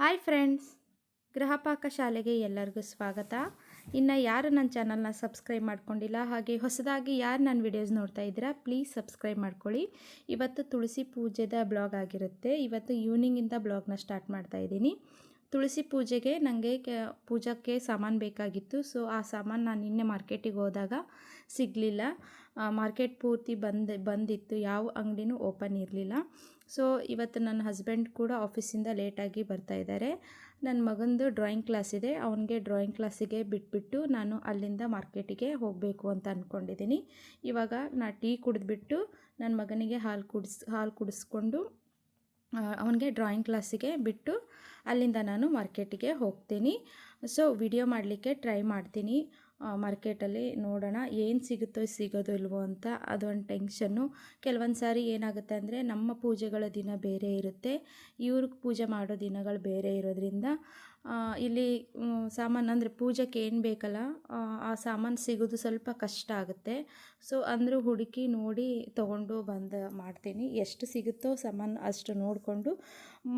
Hi friends Gruhapaka ಶಾಲೆಗೆ ಎಲ್ಲರಿಗೂ ಸ್ವಾಗತ. ಇನ್ನು ಯಾರು ನನ್ನ ಚಾನಲ್ನ ಸಬ್ಸ್ಕ್ರೈಬ್ ಮಾಡ್ಕೊಂಡಿಲ್ಲ, ಹಾಗೆ ಹೊಸದಾಗಿ ಯಾರು ನನ್ನ ವಿಡಿಯೋಸ್ ನೋಡ್ತಾ ಇದ್ದೀರಾ, ಪ್ಲೀಸ್ ಸಬ್ಸ್ಕ್ರೈಬ್ ಮಾಡ್ಕೊಳ್ಳಿ. ಇವತ್ತು ತುಳಸಿ ಪೂಜೆದ ಬ್ಲಾಗ್ ಆಗಿರುತ್ತೆ. ಇವತ್ತು ಈವ್ನಿಂಗಿಂದ ಬ್ಲಾಗ್ನ ಸ್ಟಾರ್ಟ್ ಮಾಡ್ತಾ ಇದ್ದೀನಿ. ತುಳಸಿ ಪೂಜೆಗೆ ನನಗೆ ಪೂಜಕ್ಕೆ ಸಾಮಾನು ಬೇಕಾಗಿತ್ತು. ಸೊ, ಆ ಸಾಮಾನು ನಾನು ನಿನ್ನೆ ಮಾರ್ಕೆಟಿಗೆ ಹೋದಾಗ ಸಿಗಲಿಲ್ಲ. ಮಾರ್ಕೆಟ್ ಪೂರ್ತಿ ಬಂದ್, ಬಂದಿತ್ತು. ಯಾವ ಅಂಗಡಿನೂ ಓಪನ್ ಇರಲಿಲ್ಲ. ಸೊ ಇವತ್ತು ನನ್ನ ಹಸ್ಬೆಂಡ್ ಕೂಡ ಆಫೀಸಿಂದ ಲೇಟಾಗಿ ಬರ್ತಾ ಇದ್ದಾರೆ. ನನ್ನ ಮಗಂದು ಡ್ರಾಯಿಂಗ್ ಕ್ಲಾಸ್ ಇದೆ. ಅವನಿಗೆ ಡ್ರಾಯಿಂಗ್ ಕ್ಲಾಸಿಗೆ ಬಿಟ್ಬಿಟ್ಟು ನಾನು ಅಲ್ಲಿಂದ ಮಾರ್ಕೆಟಿಗೆ ಹೋಗಬೇಕು ಅಂತ ಅಂದ್ಕೊಂಡಿದ್ದೀನಿ ಇವಾಗ ನಾ ಟೀ ಕುಡಿದ್ಬಿಟ್ಟು ನನ್ನ ಮಗನಿಗೆ ಹಾಲು ಕುಡಿಸ್, ಹಾಲು ಕುಡಿಸ್ಕೊಂಡು ಅವನಿಗೆ ಡ್ರಾಯಿಂಗ್ ಕ್ಲಾಸಿಗೆ ಬಿಟ್ಟು ಅಲ್ಲಿಂದ ನಾನು ಮಾರ್ಕೆಟಿಗೆ ಹೋಗ್ತೀನಿ. ಸೊ ವಿಡಿಯೋ ಮಾಡಲಿಕ್ಕೆ ಟ್ರೈ ಮಾಡ್ತೀನಿ. ಮಾರ್ಕೆಟಲ್ಲಿ ನೋಡೋಣ ಏನು ಸಿಗುತ್ತೋ ಸಿಗೋದು ಇಲ್ವೋ ಅಂತ ಅದೊಂದು ಟೆನ್ಷನ್ನು ಕೆಲವೊಂದು ಸಾರಿ ಏನಾಗುತ್ತೆ ಅಂದರೆ ನಮ್ಮ ಪೂಜೆಗಳ ದಿನ ಬೇರೆ ಇರುತ್ತೆ. ಇವ್ರಿಗೆ ಪೂಜೆ ಮಾಡೋ ದಿನಗಳು ಬೇರೆ ಇರೋದ್ರಿಂದ ಇಲ್ಲಿ ಸಾಮಾನು ಅಂದರೆ ಪೂಜೆಗೆ ಏನು ಬೇಕಲ್ಲ ಆ ಸಾಮಾನು ಸಿಗೋದು ಸ್ವಲ್ಪ ಕಷ್ಟ ಆಗುತ್ತೆ. ಸೊ, ಅಂದರೂ ಹುಡುಕಿ ನೋಡಿ ತೊಗೊಂಡು ಬಂದು ಮಾಡ್ತೀನಿ. ಎಷ್ಟು ಸಿಗುತ್ತೋ ಸಾಮಾನು ಅಷ್ಟು ನೋಡಿಕೊಂಡು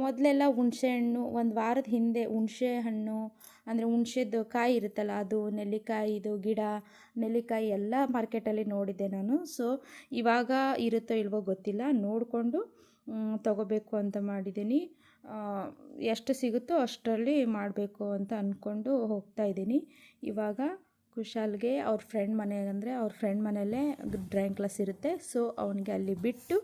ಮೊದಲೆಲ್ಲ ಹುಣಸೆ ಹಣ್ಣು, ಒಂದು ವಾರದ ಹಿಂದೆ ಹುಣಸೆ ಹಣ್ಣು, ಅಂದರೆ ಹುಣ್ಸೆದು ಕಾಯಿ ಇರುತ್ತಲ್ಲ ಅದು ನೆಲ್ಲಿಕಾಯಿದು ಗಿಡ, ನೆಲ್ಲಿಕಾಯಿ ಎಲ್ಲ ಮಾರ್ಕೆಟಲ್ಲಿ ನೋಡಿದ್ದೆ ನಾನು. ಸೊ ಇವಾಗ ಇರುತ್ತೋ ಇಲ್ವೋ ಗೊತ್ತಿಲ್ಲ. ನೋಡಿಕೊಂಡು ತಗೋಬೇಕು ಅಂತ ಮಾಡಿದ್ದೀನಿ. ಎಷ್ಟು ಸಿಗುತ್ತೋ ಅಷ್ಟರಲ್ಲಿ ಮಾಡಬೇಕು ಅಂತ ಅಂದ್ಕೊಂಡು ಹೋಗ್ತಾ ಇದ್ದೀನಿ. ಇವಾಗ ಕುಶಾಲ್ಗೆ ಅವ್ರ ಫ್ರೆಂಡ್ ಮನೆಗೆ ಅಂದರೆ ಅವ್ರ ಫ್ರೆಂಡ್ ಮನೆಯಲ್ಲೇ ಡ್ರಾಯಿಂಗ್ ಕ್ಲಾಸ್ ಇರುತ್ತೆ. ಸೊ ಅವನಿಗೆ ಅಲ್ಲಿ ಬಿಟ್ಟು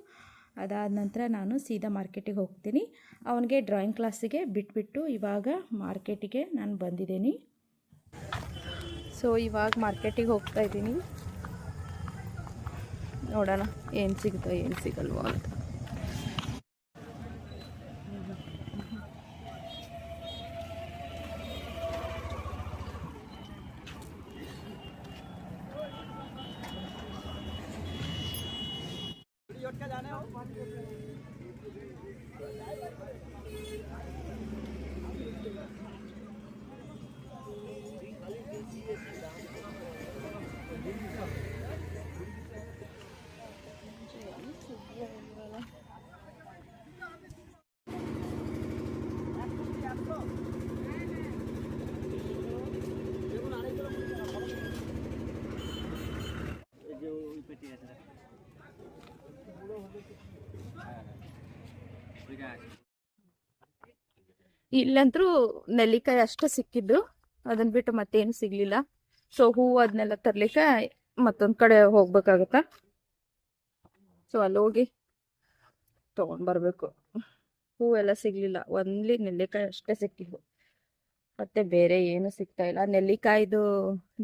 ಅದಾದ ನಂತರ ನಾನು ಸೀದಾ ಮಾರ್ಕೆಟಿಗೆ ಹೋಗ್ತೀನಿ. ಅವನಿಗೆ ಡ್ರಾಯಿಂಗ್ ಕ್ಲಾಸಿಗೆ ಬಿಟ್ಬಿಟ್ಟು ಇವಾಗ ಮಾರ್ಕೆಟಿಗೆ ನಾನು ಬಂದಿದ್ದೀನಿ. ಸೊ ಇವಾಗ ಮಾರ್ಕೆಟಿಗೆ ಹೋಗ್ತಾ ಇದ್ದೀನಿ. ನೋಡೋಣ, ಏನು ಸಿಗುತ್ತೋ, ಏನು ಸಿಗಲ್ವೋ ಅಂತ. ಇಲ್ಲಂತರೂ ನೆಲ್ಲಿಕಾಯಿ ಅಷ್ಟೇ ಸಿಕ್ಕಿದ್ದು. ಅದನ್ನ ಬಿಟ್ಟು ಮತ್ತೇನು ಸಿಗ್ಲಿಲ್ಲ. ಸೊ ಹೂವು ಅದನ್ನೆಲ್ಲ ತರ್ಲಿಕ್ಕೆ ಮತ್ತೊಂದ್ ಕಡೆ ಹೋಗ್ಬೇಕಾಗತ್ತ? ಸೊ ಅಲ್ಲಿ ಹೋಗಿ ತಗೊಂಡ್ ಬರ್ಬೇಕು. ಹೂವೆಲ್ಲ ಸಿಗ್ಲಿಲ್ಲ. ಒಂದ್ಲಿ ನೆಲ್ಲಿಕಾಯಿ ಅಷ್ಟೇ ಸಿಕ್ಕಿದ್ದು. ಮತ್ತೆ ಬೇರೆ ಏನು ಸಿಗ್ತಾ ಇಲ್ಲ. ನೆಲ್ಲಿಕಾಯ್ದು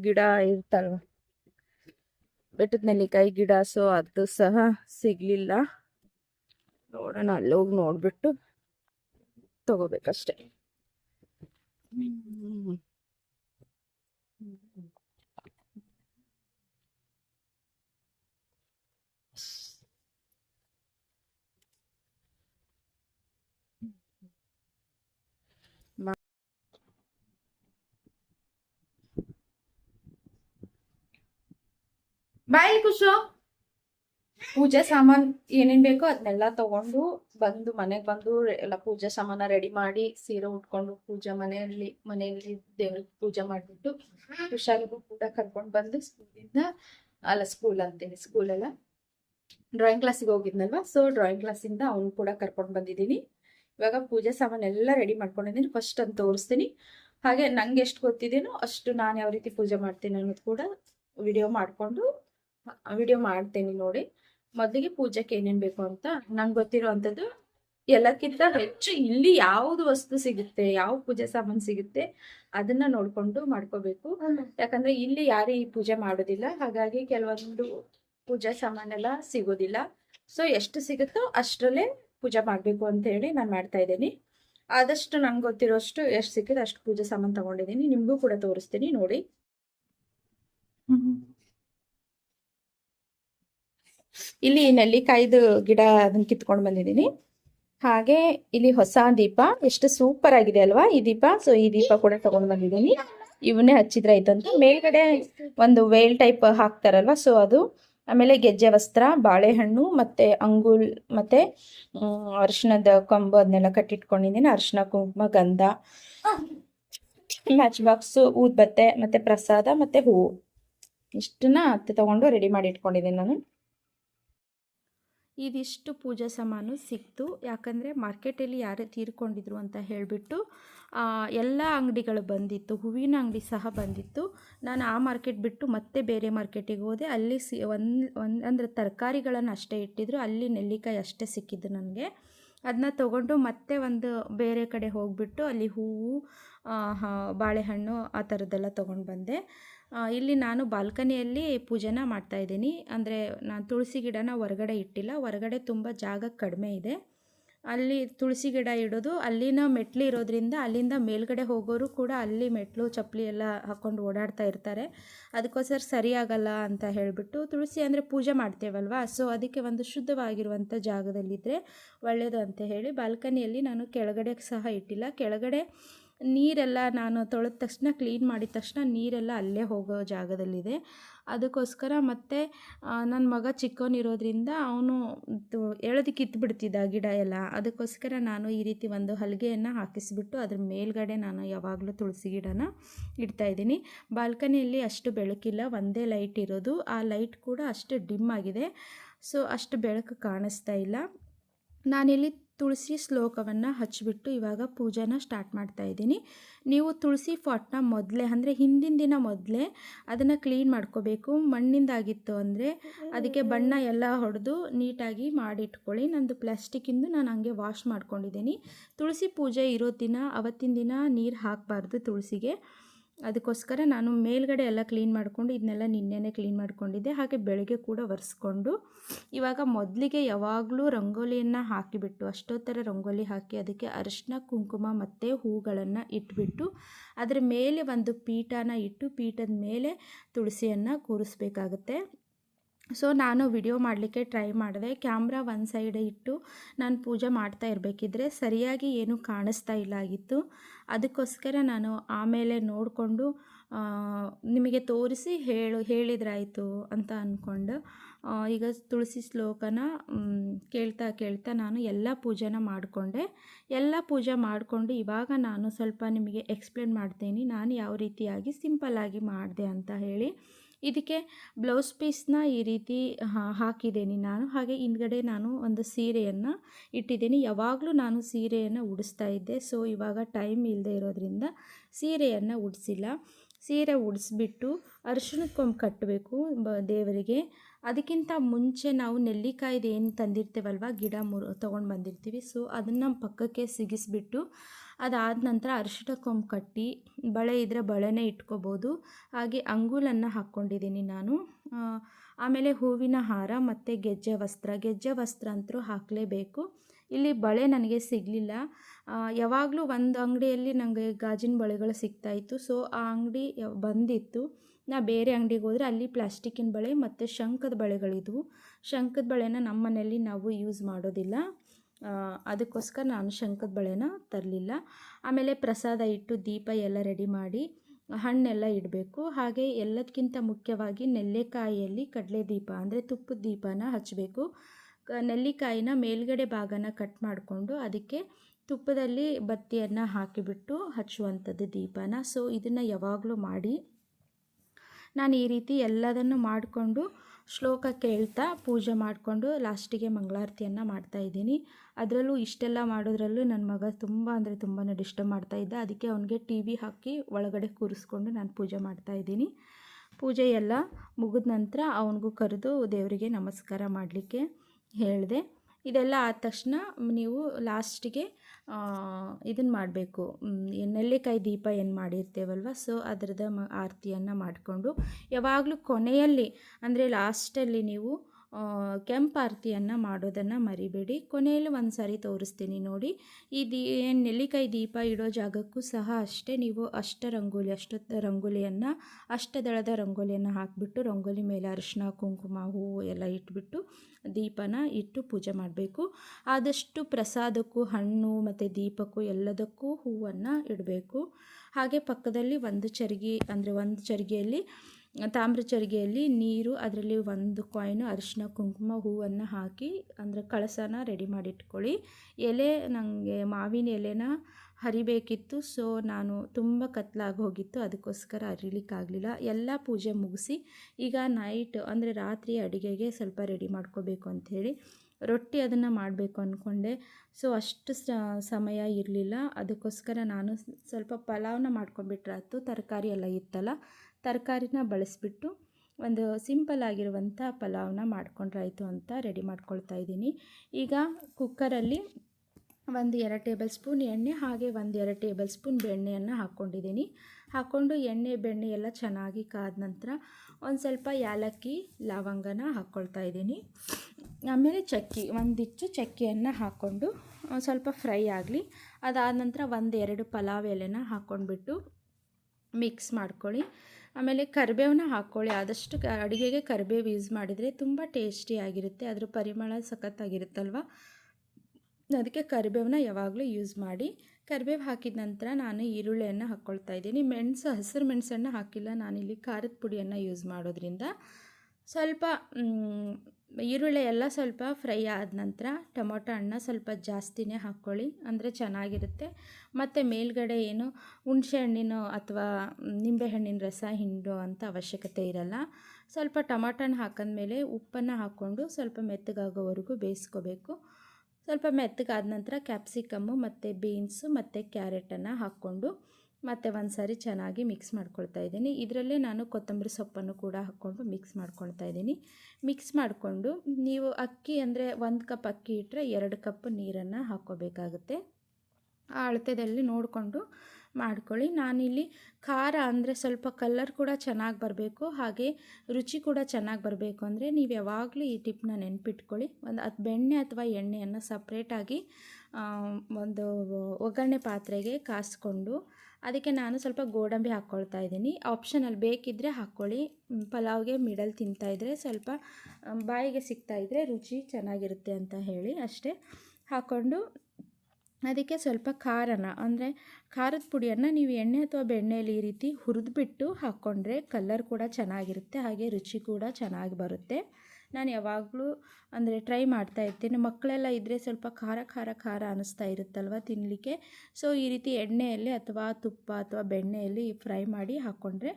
ಗಿಡ ಇರ್ತಲ್ವ? ಬೆಟ್ಟದ ನೆಲ್ಲಿಕಾಯಿ ಗಿಡ ಸೊ ಅದು ಸಹ ಸಿಗ್ಲಿಲ್ಲ. ನೋಡೋಣ ಅಲ್ಲೋಗಿ ನೋಡ್ಬಿಟ್ಟು ತಗೋಬೇಕಷ್ಟೆ. ಬಾಯ್ ಖುಷು ಪೂಜೆ ಸಾಮಾನ್ ಏನೇನ್ ಬೇಕೋ ಅದನ್ನೆಲ್ಲ ತಗೊಂಡು ಬಂದು ಮನೆಗೆ ಬಂದು ಎಲ್ಲ ಪೂಜಾ ಸಾಮಾನ ರೆಡಿ ಮಾಡಿ ಸೀರೆ ಉಟ್ಕೊಂಡು ಪೂಜೆ ಮನೆಯಲ್ಲಿ ಮನೆಯಲ್ಲಿ ದೇವ್ರಿಗೆ ಪೂಜೆ ಮಾಡ್ಬಿಟ್ಟು ಹುಷಾರಿಗೂ ಕೂಡ ಕರ್ಕೊಂಡು ಬಂದು ಸ್ಕೂಲಿಂದ, ಅಲ್ಲ ಸ್ಕೂಲ್ ಅಂತೀನಿ ಸ್ಕೂಲೆಲ್ಲ ಡ್ರಾಯಿಂಗ್ ಕ್ಲಾಸಿಗೆ ಹೋಗಿದ್ನಲ್ವಾ? ಸೊ ಡ್ರಾಯಿಂಗ್ ಕ್ಲಾಸಿಂದ ಅವ್ನು ಕೂಡ ಕರ್ಕೊಂಡು ಬಂದಿದ್ದೀನಿ. ಇವಾಗ ಪೂಜೆ ಸಾಮಾನು ಎಲ್ಲ ರೆಡಿ ಮಾಡ್ಕೊಂಡಿದ್ದೀನಿ ಫಸ್ಟ್ ಅಂತ ತೋರಿಸ್ತೀನಿ. ಹಾಗೆ ನಂಗೆ ಎಷ್ಟು ಗೊತ್ತಿದೇನೋ ಅಷ್ಟು ನಾನು ಯಾವ ರೀತಿ ಪೂಜೆ ಮಾಡ್ತೀನಿ ಅನ್ನೋದು ಕೂಡ ವಿಡಿಯೋ ಮಾಡಿಕೊಂಡು ವಿಡಿಯೋ ಮಾಡ್ತೀನಿ ನೋಡಿ. ಮೊದಲಿಗೆ ಪೂಜೆಗೆ ಏನೇನ್ ಬೇಕು ಅಂತ ನಂಗೆ ಗೊತ್ತಿರುವಂತದ್ದು ಎಲ್ಲಕ್ಕಿಂತ ಹೆಚ್ಚು ಇಲ್ಲಿ ಯಾವ್ದು ವಸ್ತು ಸಿಗುತ್ತೆ, ಯಾವ ಪೂಜೆ ಸಾಮಾನು ಸಿಗುತ್ತೆ ಅದನ್ನ ನೋಡ್ಕೊಂಡು ಮಾಡ್ಕೋಬೇಕು. ಯಾಕಂದ್ರೆ ಇಲ್ಲಿ ಯಾರು ಈ ಪೂಜೆ ಮಾಡೋದಿಲ್ಲ, ಹಾಗಾಗಿ ಕೆಲವೊಂದು ಪೂಜಾ ಸಾಮಾನೆಲ್ಲ ಸಿಗೋದಿಲ್ಲ. ಸೊ ಎಷ್ಟು ಸಿಗುತ್ತೋ ಅಷ್ಟರಲ್ಲೇ ಪೂಜೆ ಮಾಡ್ಬೇಕು ಅಂತ ಹೇಳಿ ನಾನು ಮಾಡ್ತಾ ಇದ್ದೀನಿ. ಆದಷ್ಟು ನಂಗೆ ಗೊತ್ತಿರೋಷ್ಟು ಎಷ್ಟು ಸಿಕ್ಕಿದೆ ಅಷ್ಟು ಪೂಜೆ ಸಾಮಾನು ತಗೊಂಡಿದ್ದೀನಿ. ನಿಮಗೂ ಕೂಡ ತೋರಿಸ್ತೀನಿ ನೋಡಿ. ಇಲ್ಲಿ ನೆಲ್ಲಿಕಾಯ್ದು ಗಿಡ ಅದನ್ನ ಕಿತ್ಕೊಂಡು ಬಂದಿದ್ದೀನಿ. ಹಾಗೆ ಇಲ್ಲಿ ಹೊಸ ದೀಪ, ಎಷ್ಟು ಸೂಪರ್ ಆಗಿದೆ ಅಲ್ವಾ ಈ ದೀಪ? ಸೊ ಈ ದೀಪ ಕೂಡ ತಗೊಂಡ್ ಬಂದಿದ್ದೀನಿ. ಇವನ್ನೇ ಹಚ್ಚಿದ್ರೆ ಆಯ್ತು ಮೇಲ್ಗಡೆ ಒಂದು ವೇಲ್ ಟೈಪ್ ಹಾಕ್ತಾರಲ್ವಾ ಸೊ ಅದು. ಆಮೇಲೆ ಗೆಜ್ಜೆ ವಸ್ತ್ರ, ಬಾಳೆಹಣ್ಣು, ಮತ್ತೆ ಅಂಗುಲ್, ಮತ್ತೆ ಅರಿಶಿಣದ ಕೊಂಬು ಅದನ್ನೆಲ್ಲ ಕಟ್ಟಿಟ್ಕೊಂಡಿದ್ದೀನಿ. ಅರಿಶಿಣ, ಕುಂಕುಮ, ಗಂಧ ಮ್ಯಾಚ್ ಬಾಕ್ಸು ಊದ್ಬತ್ತೆ, ಮತ್ತೆ ಪ್ರಸಾದ, ಮತ್ತೆ ಹೂವು. ಇಷ್ಟನ್ನ ಹತ್ತಿ ತಗೊಂಡು ರೆಡಿ ಮಾಡಿ ಇಟ್ಕೊಂಡಿದ್ದೀನಿ ನಾನು. ಇದಿಷ್ಟು ಪೂಜಾ ಸಾಮಾನು ಸಿಕ್ತು. ಯಾಕಂದರೆ ಮಾರ್ಕೆಟಲ್ಲಿ ಯಾರೇ ತೀರ್ಕೊಂಡಿದ್ರು ಅಂತ ಹೇಳಿಬಿಟ್ಟು ಎಲ್ಲ ಅಂಗಡಿಗಳು ಬಂದಿತ್ತು. ಹೂವಿನ ಅಂಗಡಿ ಸಹ ಬಂದಿತ್ತು. ನಾನು ಆ ಮಾರ್ಕೆಟ್ ಬಿಟ್ಟು ಮತ್ತೆ ಬೇರೆ ಮಾರ್ಕೆಟಿಗೆ ಹೋದೆ. ಅಲ್ಲಿ ಸಿ, ಒಂದು ಅಂದರೆ ತರಕಾರಿಗಳನ್ನು ಅಷ್ಟೇ ಇಟ್ಟಿದ್ರು. ಅಲ್ಲಿ ನೆಲ್ಲಿಕಾಯಿ ಅಷ್ಟೇ ಸಿಕ್ಕಿದ್ದು ನನಗೆ. ಅದನ್ನ ತಗೊಂಡು ಮತ್ತೆ ಒಂದು ಬೇರೆ ಕಡೆ ಹೋಗಿಬಿಟ್ಟು ಅಲ್ಲಿ ಹೂವು ಬಾಳೆಹಣ್ಣು ಆ ಥರದ್ದೆಲ್ಲ ತೊಗೊಂಡು ಬಂದೆ. ಇಲ್ಲಿ ನಾನು ಬಾಲ್ಕನಿಯಲ್ಲಿ ಪೂಜೆನ ಮಾಡ್ತಾಯಿದ್ದೀನಿ ಅಂದರೆ ನಾನು ತುಳಸಿ ಗಿಡನ ಹೊರಗಡೆ ಇಟ್ಟಿಲ್ಲ. ಹೊರಗಡೆ ತುಂಬ ಜಾಗ ಕಡಿಮೆ ಇದೆ. ಅಲ್ಲಿ ತುಳಸಿ ಗಿಡ ಇಡೋದು, ಅಲ್ಲಿನ ಮೆಟ್ಲು ಇರೋದ್ರಿಂದ ಅಲ್ಲಿಂದ ಮೇಲ್ಗಡೆ ಹೋಗೋರು ಕೂಡ ಅಲ್ಲಿ ಮೆಟ್ಲು, ಚಪ್ಪಲಿ ಎಲ್ಲ ಹಾಕ್ಕೊಂಡು ಓಡಾಡ್ತಾ ಇರ್ತಾರೆ. ಅದಕ್ಕೋಸ್ಕರ ಸರಿಯಾಗಲ್ಲ ಅಂತ ಹೇಳಿಬಿಟ್ಟು ತುಳಸಿ ಅಂದರೆ ಪೂಜೆ ಮಾಡ್ತೇವಲ್ವಾ? ಸೊ ಅದಕ್ಕೆ ಒಂದು ಶುದ್ಧವಾಗಿರುವಂಥ ಜಾಗದಲ್ಲಿದ್ದರೆ ಒಳ್ಳೆಯದು ಅಂತ ಹೇಳಿ ಬಾಲ್ಕನಿಯಲ್ಲಿ ನಾನು ಕೆಳಗಡೆ ಸಹ ಇಟ್ಟಿಲ್ಲ. ಕೆಳಗಡೆ ನೀರೆಲ್ಲ ನಾನು ತೊಳೆದ ತಕ್ಷಣ, ಕ್ಲೀನ್ ಮಾಡಿದ ತಕ್ಷಣ ನೀರೆಲ್ಲ ಅಲ್ಲೇ ಹೋಗೋ ಜಾಗದಲ್ಲಿದೆ. ಅದಕ್ಕೋಸ್ಕರ ಮತ್ತು ನನ್ನ ಮಗ ಚಿಕ್ಕವನಿರೋದ್ರಿಂದ ಅವನು ಎಳೆದು ಕಿತ್ತುಬಿಡ್ತಿದ್ದ ಗಿಡ ಎಲ್ಲ. ಅದಕ್ಕೋಸ್ಕರ ನಾನು ಈ ರೀತಿ ಒಂದು ಹಲಗೆಯನ್ನು ಹಾಕಿಸ್ಬಿಟ್ಟು ಅದ್ರ ಮೇಲ್ಗಡೆ ನಾನು ಯಾವಾಗಲೂ ತುಳಸಿ ಗಿಡನ ಇಡ್ತಾಯಿದ್ದೀನಿ ಬಾಲ್ಕನಿಯಲ್ಲಿ ಅಷ್ಟು ಬೆಳಕಿಲ್ಲ, ಒಂದೇ ಲೈಟ್ ಇರೋದು. ಆ ಲೈಟ್ ಕೂಡ ಅಷ್ಟು ಡಿಮ್ ಆಗಿದೆ. ಸೊ, ಅಷ್ಟು ಬೆಳಕು ಕಾಣಿಸ್ತಾ ಇಲ್ಲ. ನಾನಿಲ್ಲಿ ತುಳಸಿ ಶ್ಲೋಕವನ್ನು ಹಚ್ಚಿಬಿಟ್ಟು ಇವಾಗ ಪೂಜೆನ ಸ್ಟಾರ್ಟ್ ಮಾಡ್ತಾ ಇದ್ದೀನಿ. ನೀವು ತುಳಸಿ ಫಾಟ್ನ ಮೊದಲೇ, ಅಂದರೆ ಹಿಂದಿನ ದಿನ ಮೊದಲೇ ಅದನ್ನು ಕ್ಲೀನ್ ಮಾಡ್ಕೋಬೇಕು. ಮಣ್ಣಿಂದಾಗಿತ್ತು ಅಂದರೆ ಅದಕ್ಕೆ ಬಣ್ಣ ಎಲ್ಲ ಹೊಡೆದು ನೀಟಾಗಿ ಮಾಡಿಟ್ಕೊಳ್ಳಿ. ನಂದು ಪ್ಲಾಸ್ಟಿಕ್ಕಿಂದು ನಾನು ಹಂಗೆ ವಾಶ್ ಮಾಡ್ಕೊಂಡಿದ್ದೀನಿ. ತುಳಸಿ ಪೂಜೆ ಇರೋ ದಿನ, ಅವತ್ತಿನ ದಿನ ನೀರು ಹಾಕಬಾರ್ದು ತುಳಸಿಗೆ. ಅದಕ್ಕೋಸ್ಕರ ನಾನು ಮೇಲ್ಗಡೆ ಎಲ್ಲ ಕ್ಲೀನ್ ಮಾಡಿಕೊಂಡು ಇದನ್ನೆಲ್ಲ ನಿನ್ನೆನೇ ಕ್ಲೀನ್ ಮಾಡಿಕೊಂಡಿದ್ದೆ. ಹಾಗೆ ಬೆಳಗ್ಗೆ ಕೂಡ ಒರೆಸ್ಕೊಂಡು ಇವಾಗ ಮೊದಲಿಗೆ ಯಾವಾಗಲೂ ರಂಗೋಲಿಯನ್ನು ಹಾಕಿಬಿಟ್ಟು, ಅಷ್ಟೊತ್ತರ ರಂಗೋಲಿ ಹಾಕಿ ಅದಕ್ಕೆ ಅರಿಶಿನ, ಕುಂಕುಮ ಮತ್ತು ಹೂಗಳನ್ನು ಇಟ್ಬಿಟ್ಟು, ಅದರ ಮೇಲೆ ಒಂದು ಪೀಠನ ಇಟ್ಟು ಪೀಠದ ಮೇಲೆ ತುಳಸಿಯನ್ನು ಕೂರಿಸ್ಬೇಕಾಗತ್ತೆ. ಸೊ ನಾನು ವಿಡಿಯೋ ಮಾಡಲಿಕ್ಕೆ ಟ್ರೈ ಮಾಡಿದೆ. ಕ್ಯಾಮ್ರಾ ಒಂದು ಸೈಡ್ ಇಟ್ಟು ನಾನು ಪೂಜೆ ಮಾಡ್ತಾ ಇರಬೇಕಿದ್ರೆ ಸರಿಯಾಗಿ ಏನೂ ಕಾಣಿಸ್ತಾ ಇಲ್ಲ ಆಗಿತ್ತು. ಅದಕ್ಕೋಸ್ಕರ ನಾನು ಆಮೇಲೆ ನೋಡಿಕೊಂಡು ನಿಮಗೆ ತೋರಿಸಿ ಹೇಳು, ಹೇಳಿದ್ರಾಯಿತು ಅಂತ ಅಂದ್ಕೊಂಡು ಈಗ ತುಳಸಿ ಶ್ಲೋಕನ ಕೇಳ್ತಾ ಕೇಳ್ತಾ ನಾನು ಎಲ್ಲ ಪೂಜೆನ ಮಾಡಿಕೊಂಡೆ. ಎಲ್ಲ ಪೂಜೆ ಮಾಡಿಕೊಂಡು ಇವಾಗ ನಾನು ಸ್ವಲ್ಪ ನಿಮಗೆ ಎಕ್ಸ್ಪ್ಲೇನ್ ಮಾಡ್ತೀನಿ. ನಾನು ಯಾವ ರೀತಿಯಾಗಿ ಸಿಂಪಲ್ಲಾಗಿ ಮಾಡಿದೆ ಅಂತ ಹೇಳಿ. ಇದಕ್ಕೆ ಬ್ಲೌಸ್ ಪೀಸ್ನ ಈ ರೀತಿ ಹಾಕಿದ್ದೀನಿ ನಾನು. ಹಾಗೆ ಹಿಂದ್ಗಡೆ ನಾನು ಒಂದು ಸೀರೆಯನ್ನು ಇಟ್ಟಿದ್ದೀನಿ. ಯಾವಾಗಲೂ ನಾನು ಸೀರೆಯನ್ನು ಉಡಿಸ್ತಾ ಇದ್ದೆ. ಸೊ ಇವಾಗ ಟೈಮ್ ಇಲ್ಲದೆ ಇರೋದ್ರಿಂದ ಸೀರೆಯನ್ನು ಉಡಿಸಿಲ್ಲ. ಸೀರೆ ಉಡಿಸ್ಬಿಟ್ಟು ಅರಿಶಿಣದ ಕಟ್ಟಬೇಕು ದೇವರಿಗೆ. ಅದಕ್ಕಿಂತ ಮುಂಚೆ ನಾವು ನೆಲ್ಲಿಕಾಯ್ದು ಏನು ತಂದಿರ್ತೇವಲ್ವ, ಗಿಡ ಮುರು, ತೊಗೊಂಡು ಬಂದಿರ್ತೀವಿ. ಸೊ ಅದನ್ನು ಪಕ್ಕಕ್ಕೆ ಸಿಗಿಸ್ಬಿಟ್ಟು ಅದಾದ ನಂತರ ಅರಿಶಿಣ ಕೊಂಬು ಕಟ್ಟಿ ಬಳೆ ಇದ್ದರೆ ಬಳೆನೇ ಇಟ್ಕೋಬೋದು. ಹಾಗೆ ಅಂಗುಲನ್ನು ಹಾಕ್ಕೊಂಡಿದ್ದೀನಿ ನಾನು. ಆಮೇಲೆ ಹೂವಿನ ಹಾರ ಮತ್ತು ಗೆಜ್ಜೆ ವಸ್ತ್ರ. ಗೆಜ್ಜೆ ವಸ್ತ್ರ ಅಂತೂ ಹಾಕಲೇಬೇಕು. ಇಲ್ಲಿ ಬಳೆ ನನಗೆ ಸಿಗಲಿಲ್ಲ. ಯಾವಾಗಲೂ ಒಂದು ಅಂಗಡಿಯಲ್ಲಿ ನನಗೆ ಗಾಜಿನ ಬಳೆಗಳು ಸಿಗ್ತಾಯಿತ್ತು ಸೊ, ಆ ಅಂಗಡಿ ಬಂದಿತ್ತು. ನಾ ಬೇರೆ ಅಂಗಡಿಗೆ ಹೋದರೆ ಅಲ್ಲಿ ಪ್ಲಾಸ್ಟಿಕ್ಕಿನ ಬಳೆ ಮತ್ತು ಶಂಖದ ಬಳೆಗಳಿದ್ವು. ಶಂಖದ ಬಳೆನ ನಮ್ಮ ಮನೆಯಲ್ಲಿ ನಾವು ಯೂಸ್ ಮಾಡೋದಿಲ್ಲ. ಅದಕ್ಕೋಸ್ಕರ ನಾನು ಶಂಖದ ಬಳೆನ ತರಲಿಲ್ಲ. ಆಮೇಲೆ ಪ್ರಸಾದ ಇಟ್ಟು ದೀಪ ಎಲ್ಲ ರೆಡಿ ಮಾಡಿ ಹಣ್ಣೆಲ್ಲ ಇಡಬೇಕು. ಹಾಗೆ ಎಲ್ಲದಕ್ಕಿಂತ ಮುಖ್ಯವಾಗಿ ನೆಲ್ಲಿಕಾಯಿಯಲ್ಲಿ ಕಡಲೆ ದೀಪ ಅಂದರೆ ತುಪ್ಪದ ದೀಪನ ಹಚ್ಚಬೇಕು ನೆಲ್ಲಿಕಾಯಿನ ಮೇಲ್ಗಡೆ ಭಾಗನ ಕಟ್ ಮಾಡಿಕೊಂಡು ಅದಕ್ಕೆ ತುಪ್ಪದಲ್ಲಿ ಬತ್ತಿಯನ್ನು ಹಾಕಿಬಿಟ್ಟು ಹಚ್ಚುವಂಥದ್ದು ದೀಪನ. ಸೊ ಇದನ್ನು ಯಾವಾಗಲೂ ಮಾಡಿ. ನಾನು ಈ ರೀತಿ ಎಲ್ಲದನ್ನು ಮಾಡಿಕೊಂಡು ಶ್ಲೋಕ ಕೇಳ್ತಾ ಪೂಜೆ ಮಾಡಿಕೊಂಡು ಲಾಸ್ಟಿಗೆ ಮಂಗಳಾರತಿಯನ್ನು ಮಾಡ್ತಾಯಿದ್ದೀನಿ ಅದರಲ್ಲೂ ಇಷ್ಟೆಲ್ಲ ಮಾಡೋದ್ರಲ್ಲೂ ನನ್ನ ಮಗ ತುಂಬ ಅಂದರೆ ತುಂಬಾ ಡಿಸ್ಟರ್ಬ್ ಮಾಡ್ತಾಯಿದ್ದ ಅದಕ್ಕೆ ಅವನಿಗೆ ಟಿ ವಿ ಹಾಕಿ ಒಳಗಡೆ ಕೂರಿಸ್ಕೊಂಡು ನಾನು ಪೂಜೆ ಮಾಡ್ತಾಯಿದ್ದೀನಿ ಪೂಜೆ ಎಲ್ಲ ಮುಗಿದ ನಂತರ ಅವನಿಗೂ ಕರೆದು ದೇವರಿಗೆ ನಮಸ್ಕಾರ ಮಾಡಲಿಕ್ಕೆ ಹೇಳಿದೆ. ಇದೆಲ್ಲ ಆದ ತಕ್ಷಣ ನೀವು ಲಾಸ್ಟಿಗೆ ಇದನ್ನು ಮಾಡಬೇಕು. ನೆಲ್ಲಿಕಾಯಿ ದೀಪ ಏನು ಮಾಡಿರ್ತೇವಲ್ವ? ಸೊ ಅದರದ ಮ, ಆರತಿಯನ್ನು ಮಾಡಿಕೊಂಡು, ಯಾವಾಗಲೂ ಕೊನೆಯಲ್ಲಿ, ಅಂದರೆ ಲಾಸ್ಟಲ್ಲಿ ನೀವು ಕೆಂಪು ಆರತಿಯನ್ನು ಮಾಡೋದನ್ನು ಮರಿಬೇಡಿ. ಕೊನೆಯಲ್ಲಿ ಒಂದು ಸಾರಿ ತೋರಿಸ್ತೀನಿ ನೋಡಿ. ಈ ದೀ ನೆಲ್ಲಿಕಾಯಿ ದೀಪ ಇಡೋ ಜಾಗಕ್ಕೂ ಸಹ ಅಷ್ಟೇ ನೀವು ಅಷ್ಟ ರಂಗೋಲಿ, ಅಷ್ಟ ರಂಗೋಲಿಯನ್ನು ಅಷ್ಟದಳದ ರಂಗೋಲಿಯನ್ನು ಹಾಕಿಬಿಟ್ಟು, ರಂಗೋಲಿ ಮೇಲೆ ಅರಿಶಿನ ಕುಂಕುಮ ಹೂವು ಎಲ್ಲ ಇಟ್ಬಿಟ್ಟು ದೀಪನ ಇಟ್ಟು ಪೂಜೆ ಮಾಡಬೇಕು. ಆದಷ್ಟು ಪ್ರಸಾದಕ್ಕೂ, ಹಣ್ಣು ಮತ್ತು ದೀಪಕ್ಕೂ ಎಲ್ಲದಕ್ಕೂ ಹೂವನ್ನು ಇಡಬೇಕು. ಹಾಗೆ ಪಕ್ಕದಲ್ಲಿ ಒಂದು ಚರಿಗೆ, ಅಂದರೆ ಒಂದು ಚರಿಗೆಯಲ್ಲಿ ತಾಮ್ರ ಚರಿಗೆಯಲ್ಲಿ ನೀರು, ಅದರಲ್ಲಿ ಒಂದು ಕಾಯಿನು ಅರಿಶಿನ ಕುಂಕುಮ, ಹೂವನ್ನು ಹಾಕಿ, ಅಂದರೆ ಕಳಸನ ರೆಡಿ ಮಾಡಿಟ್ಕೊಳ್ಳಿ. ಎಲೆ ನನಗೆ ಮಾವಿನ ಎಲೆನ ಹರಿಬೇಕಿತ್ತು ಸೊ ನಾನು ತುಂಬ ಕತ್ಲಾಗಿ ಹೋಗಿತ್ತು, ಅದಕ್ಕೋಸ್ಕರ ಹರಿಲಿಕ್ಕಾಗಲಿಲ್ಲ ಎಲ್ಲ ಪೂಜೆ ಮುಗಿಸಿ, ಈಗ ನೈಟ್ ಅಂದರೆ ರಾತ್ರಿ ಅಡುಗೆಗೆ ಸ್ವಲ್ಪ ರೆಡಿ ಮಾಡ್ಕೋಬೇಕು ಅಂಥೇಳಿ ರೊಟ್ಟಿ ಅದನ್ನು ಮಾಡಬೇಕು ಅಂದ್ಕೊಂಡೆ ಸೊ ಅಷ್ಟು ಸಮಯ ಇರಲಿಲ್ಲ, ಅದಕ್ಕೋಸ್ಕರ ನಾನು ಸ್ವಲ್ಪ ಪಲಾವ್ನ ಮಾಡ್ಕೊಂಡ್ಬಿಟ್ರಾಯ್ತು, ತರಕಾರಿ ಎಲ್ಲ ಇತ್ತಲ್ಲ ತರಕಾರಿನ ಬಳಸಿಬಿಟ್ಟು ಒಂದು ಸಿಂಪಲ್ ಆಗಿರುವಂಥ ಪಲಾವ್ನ ಮಾಡ್ಕೊಂಡ್ರಾಯ್ತು ಅಂತ ರೆಡಿ ಮಾಡ್ಕೊಳ್ತಾ ಇದ್ದೀನಿ. ಈಗ ಕುಕ್ಕರಲ್ಲಿ ಒಂದು ಎರಡು ಟೇಬಲ್ ಸ್ಪೂನ್ ಎಣ್ಣೆ ಹಾಗೆ ಒಂದು ಎರಡು ಟೇಬಲ್ ಸ್ಪೂನ್ ಬೆಣ್ಣೆಯನ್ನು ಹಾಕ್ಕೊಂಡಿದ್ದೀನಿ. ಹಾಕ್ಕೊಂಡು ಎಣ್ಣೆ, ಬೆಣ್ಣೆ ಎಲ್ಲ ಚೆನ್ನಾಗಿ ಕಾದ ನಂತರ ಒಂದು ಸ್ವಲ್ಪ ಯಾಲಕ್ಕಿ, ಲವಂಗನ ಹಾಕ್ಕೊಳ್ತಾ ಇದ್ದೀನಿ. ಆಮೇಲೆ ಚಕ್ಕಿ, ಒಂದಿಚ್ಚು ಚಕ್ಕಿಯನ್ನು ಹಾಕ್ಕೊಂಡು ಸ್ವಲ್ಪ ಫ್ರೈ ಆಗಲಿ. ಅದಾದ ನಂತರ ಒಂದೆರಡು ಪಲಾವ್ ಎಲೆನ ಹಾಕ್ಕೊಂಡ್ಬಿಟ್ಟು ಮಿಕ್ಸ್ ಮಾಡ್ಕೊಳ್ಳಿ. ಆಮೇಲೆ ಕರಿಬೇವನ್ನ ಹಾಕ್ಕೊಳ್ಳಿ. ಆದಷ್ಟು ಅಡುಗೆಗೆ ಕರಿಬೇವು ಯೂಸ್ ಮಾಡಿದರೆ ತುಂಬ ಟೇಸ್ಟಿಯಾಗಿರುತ್ತೆ ಅದ್ರ ಪರಿಮಳ ಸಖತ್ತಾಗಿರುತ್ತಲ್ವ? ಅದಕ್ಕೆ ಕರಿಬೇವನ್ನ ಯಾವಾಗಲೂ ಯೂಸ್ ಮಾಡಿ, ಕರಿಬೇವು ಹಾಕಿದ ನಂತರ ನಾನು ಈರುಳ್ಳಿಯನ್ನು ಹಾಕ್ಕೊಳ್ತಾ ಇದ್ದೀನಿ. ಮೆಣಸು, ಹಸಿರು ಮೆಣಸನ್ನು ಹಾಕಿಲ್ಲ. ನಾನಿಲ್ಲಿ ಖಾರದ ಪುಡಿಯನ್ನು ಯೂಸ್ ಮಾಡೋದ್ರಿಂದ ಸ್ವಲ್ಪ ಈರುಳ್ಳಿ ಎಲ್ಲ ಸ್ವಲ್ಪ ಫ್ರೈ ಆದ ನಂತರ ಟೊಮೊಟೊ ಹಣ್ಣ ಸ್ವಲ್ಪ ಜಾಸ್ತಿನೇ ಹಾಕ್ಕೊಳ್ಳಿ, ಅಂದರೆ ಚೆನ್ನಾಗಿರುತ್ತೆ. ಮತ್ತು ಮೇಲ್ಗಡೆ ಏನು ಹುಣಸೆ ಹಣ್ಣಿನ ಅಥವಾ ನಿಂಬೆಹಣ್ಣಿನ ರಸ, ಹಿಂಡು ಅಂತ ಅವಶ್ಯಕತೆ ಇರಲ್ಲ. ಸ್ವಲ್ಪ ಟೊಮೊಟೊ ಹಣ್ಣು ಹಾಕಿದ್ಮೇಲೆ ಉಪ್ಪನ್ನು ಹಾಕ್ಕೊಂಡು ಸ್ವಲ್ಪ ಮೆತ್ತಗಾಗೋವರೆಗೂ ಬೇಯಿಸ್ಕೋಬೇಕು. ಸ್ವಲ್ಪ ಮೆತ್ತಗಾದ ನಂತರ ಕ್ಯಾಪ್ಸಿಕಮ್ಮು ಮತ್ತು ಬೀನ್ಸು ಮತ್ತು ಕ್ಯಾರೆಟನ್ನು ಹಾಕ್ಕೊಂಡು ಮತ್ತು ಒಂದು ಸಾರಿ ಚೆನ್ನಾಗಿ ಮಿಕ್ಸ್ ಮಾಡ್ಕೊಳ್ತಾ ಇದ್ದೀನಿ. ಇದರಲ್ಲೇ ನಾನು ಕೊತ್ತಂಬರಿ ಸೊಪ್ಪನ್ನು ಕೂಡ ಹಾಕ್ಕೊಂಡು ಮಿಕ್ಸ್ ಮಾಡ್ಕೊಳ್ತಾ ಇದ್ದೀನಿ. ಮಿಕ್ಸ್ ಮಾಡಿಕೊಂಡು ನೀವು ಅಕ್ಕಿ ಅಂದರೆ ಒಂದು ಕಪ್ ಅಕ್ಕಿ ಇಟ್ಟರೆ ಎರಡು ಕಪ್ ನೀರನ್ನು ಹಾಕ್ಕೋಬೇಕಾಗುತ್ತೆ. ಆ ಅಳತೆದಲ್ಲಿ ನೋಡಿಕೊಂಡು ಮಾಡ್ಕೊಳ್ಳಿ. ನಾನಿಲ್ಲಿ ಖಾರ ಅಂದರೆ ಸ್ವಲ್ಪ ಕಲರ್ ಕೂಡ ಚೆನ್ನಾಗಿ ಬರಬೇಕು, ಹಾಗೆ ರುಚಿ ಕೂಡ ಚೆನ್ನಾಗಿ ಬರಬೇಕು ಅಂದರೆ ನೀವು ಯಾವಾಗಲೂ ಈ ಟಿಪ್ನ ನೆನ್ಪಿಟ್ಕೊಳ್ಳಿ. ಒಂದು ಅದು ಬೆಣ್ಣೆ ಅಥವಾ ಎಣ್ಣೆಯನ್ನು ಸಪ್ರೇಟಾಗಿ ಒಂದು ಒಗ್ಗರಣೆ ಪಾತ್ರೆಗೆ ಕಾಸ್ಕೊಂಡು ಅದಕ್ಕೆ ನಾನು ಸ್ವಲ್ಪ ಗೋಡಂಬಿ ಹಾಕ್ಕೊಳ್ತಾ ಇದ್ದೀನಿ. ಆಪ್ಷನಲ್ ಬೇಕಿದ್ದರೆ ಹಾಕ್ಕೊಳ್ಳಿ. ಪಲಾವ್ಗೆ ಮಿಡಲ್ ತಿಂತಾಯಿದ್ರೆ ಸ್ವಲ್ಪ ಬಾಯಿಗೆ ಸಿಗ್ತಾಯಿದ್ರೆ ರುಚಿ ಚೆನ್ನಾಗಿರುತ್ತೆ ಅಂತ ಹೇಳಿ ಅಷ್ಟೇ ಹಾಕ್ಕೊಂಡು ಅದಕ್ಕೆ ಸ್ವಲ್ಪ ಖಾರನ, ಅಂದರೆ ಖಾರದ ಪುಡಿಯನ್ನು ನೀವು ಎಣ್ಣೆ ಅಥವಾ ಬೆಣ್ಣೆಯಲ್ಲಿ ಈ ರೀತಿ ಹುರಿದ್ಬಿಟ್ಟು ಹಾಕ್ಕೊಂಡ್ರೆ ಕಲ್ಲರ್ ಕೂಡ ಚೆನ್ನಾಗಿರುತ್ತೆ, ಹಾಗೆ ರುಚಿ ಕೂಡ ಚೆನ್ನಾಗಿ ಬರುತ್ತೆ. ನಾನು ಯಾವಾಗಲೂ ಅಂದರೆ ಟ್ರೈ ಮಾಡ್ತಾ ಇರ್ತೀನಿ. ಮಕ್ಕಳೆಲ್ಲ ಇದ್ದರೆ ಸ್ವಲ್ಪ ಖಾರ ಖಾರ ಖಾರ ಅನ್ನಿಸ್ತಾ ಇರುತ್ತಲ್ವ ತಿನ್ನಲಿಕ್ಕೆ ಸೊ, ಈ ರೀತಿ ಎಣ್ಣೆಯಲ್ಲಿ ಅಥವಾ ತುಪ್ಪ ಅಥವಾ ಬೆಣ್ಣೆಯಲ್ಲಿ ಫ್ರೈ ಮಾಡಿ ಹಾಕ್ಕೊಂಡ್ರೆ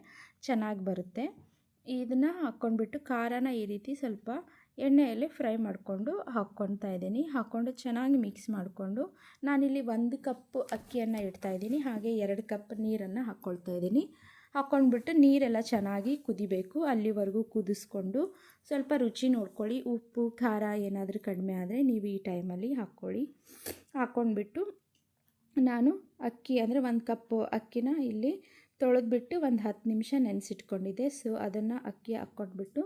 ಚೆನ್ನಾಗಿ ಬರುತ್ತೆ. ಇದನ್ನು ಹಾಕ್ಕೊಂಡ್ಬಿಟ್ಟು ಖಾರನ ಈ ರೀತಿ ಸ್ವಲ್ಪ ಎಣ್ಣೆಯಲ್ಲಿ ಫ್ರೈ ಮಾಡಿಕೊಂಡು ಹಾಕ್ಕೊಳ್ತಾ ಇದ್ದೀನಿ. ಹಾಕ್ಕೊಂಡು ಚೆನ್ನಾಗಿ ಮಿಕ್ಸ್ ಮಾಡಿಕೊಂಡು ನಾನಿಲ್ಲಿ ಒಂದು ಕಪ್ ಅಕ್ಕಿಯನ್ನು ಇಡ್ತಾಯಿದ್ದೀನಿ ಹಾಗೆ ಎರಡು ಕಪ್ ನೀರನ್ನು ಹಾಕ್ಕೊಳ್ತಾ ಇದ್ದೀನಿ. ಹಾಕ್ಕೊಂಡ್ಬಿಟ್ಟು ನೀರೆಲ್ಲ ಚೆನ್ನಾಗಿ ಕುದಿಬೇಕು, ಅಲ್ಲಿವರೆಗೂ ಕುದಿಸ್ಕೊಂಡು ಸ್ವಲ್ಪ ರುಚಿ ನೋಡ್ಕೊಳ್ಳಿ. ಉಪ್ಪು, ಖಾರ ಏನಾದರೂ ಕಡಿಮೆ ಆದರೆ ನೀವು ಈ ಟೈಮಲ್ಲಿ ಹಾಕ್ಕೊಳ್ಳಿ. ಹಾಕ್ಕೊಂಡ್ಬಿಟ್ಟು ನಾನು ಅಕ್ಕಿ ಅಂದರೆ ಒಂದು ಕಪ್ಪು ಅಕ್ಕಿನ ಇಲ್ಲಿ ತೊಳೆದ್ಬಿಟ್ಟು ಒಂದು ಹತ್ತು ನಿಮಿಷ ನೆನೆಸಿಟ್ಕೊಂಡಿದ್ದೆ. ಸೊ ಅದನ್ನು ಅಕ್ಕಿ ಹಾಕ್ಕೊಂಡ್ಬಿಟ್ಟು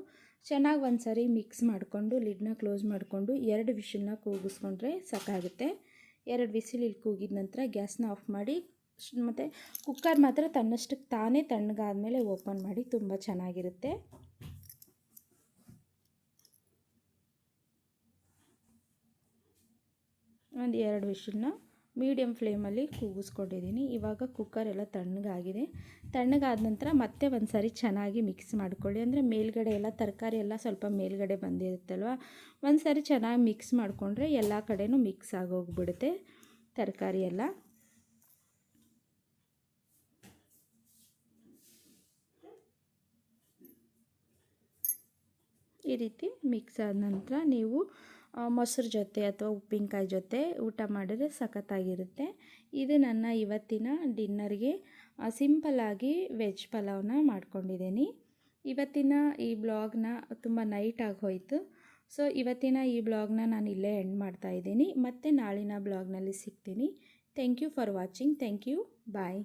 ಚೆನ್ನಾಗಿ ಒಂದು ಸರಿ ಮಿಕ್ಸ್ ಮಾಡಿಕೊಂಡು ಲಿಡ್ನ ಕ್ಲೋಸ್ ಮಾಡಿಕೊಂಡು ಎರಡು ವಿಷಲ್ನ ಕೂಗಿಸ್ಕೊಂಡ್ರೆ ಸಾಕಾಗುತ್ತೆ. ಎರಡು ವಿಸಿಲ್ ಇಲ್ಲಿ ಕೂಗಿದ ನಂತರ ಗ್ಯಾಸ್ನ ಆಫ್ ಮಾಡಿ ಮತ್ತು ಕುಕ್ಕರ್ ಮಾತ್ರ ತನ್ನಷ್ಟಕ್ಕೆ ತಾನೇ ತಣ್ಣಗಾದ್ಮೇಲೆ ಓಪನ್ ಮಾಡಿ ತುಂಬ ಚೆನ್ನಾಗಿರುತ್ತೆ. ಒಂದು ಎರಡು ವಿಷನ್ನ ಮೀಡಿಯಮ್ ಫ್ಲೇಮಲ್ಲಿ ಕೂಗಿಸ್ಕೊಂಡಿದ್ದೀನಿ. ಇವಾಗ ಕುಕ್ಕರ್ ಎಲ್ಲ ತಣ್ಣಗಾಗಿದೆ. ತಣ್ಣಗಾದ ನಂತರ ಮತ್ತೆ ಒಂದು ಸಾರಿ ಚೆನ್ನಾಗಿ ಮಿಕ್ಸ್ ಮಾಡ್ಕೊಳ್ಳಿ. ಅಂದರೆ ಮೇಲ್ಗಡೆ ಎಲ್ಲ, ತರಕಾರಿ ಎಲ್ಲ ಸ್ವಲ್ಪ ಮೇಲ್ಗಡೆ ಬಂದಿರುತ್ತಲ್ವ? ಒಂದು ಸಾರಿ ಚೆನ್ನಾಗಿ ಮಿಕ್ಸ್ ಮಾಡಿಕೊಂಡ್ರೆ ಎಲ್ಲ ಕಡೆಯೂ ಮಿಕ್ಸ್ ಆಗೋಗ್ಬಿಡುತ್ತೆ ತರಕಾರಿ ಎಲ್ಲ. ಈ ರೀತಿ ಮಿಕ್ಸ್ ಆದ ನಂತರ ನೀವು ಮೊಸರು ಜೊತೆ ಅಥವಾ ಉಪ್ಪಿನಕಾಯಿ ಜೊತೆ ಊಟ ಮಾಡಿದ್ರೆ ಸಖತ್ತಾಗಿರುತ್ತೆ. ಇದು ನನ್ನ ಇವತ್ತಿನ ಡಿನ್ನರ್ಗೆ ಸಿಂಪಲ್ಲಾಗಿ ವೆಜ್ ಪಲಾವ್ನ ಮಾಡ್ಕೊಂಡಿದ್ದೀನಿ. ಇವತ್ತಿನ ಈ ಬ್ಲಾಗ್ನ ತುಂಬ ನೈಟ್ ಹೋಯಿತು. ಸೊ, ಇವತ್ತಿನ ಈ ಬ್ಲಾಗ್ನ ನಾನು ಇಲ್ಲೇ ಎಂಡ್ ಮಾಡ್ತಾಯಿದ್ದೀನಿ ಮತ್ತು ನಾಳಿನ ಬ್ಲಾಗ್ನಲ್ಲಿ ಸಿಗ್ತೀನಿ. Thank you for watching thank you bye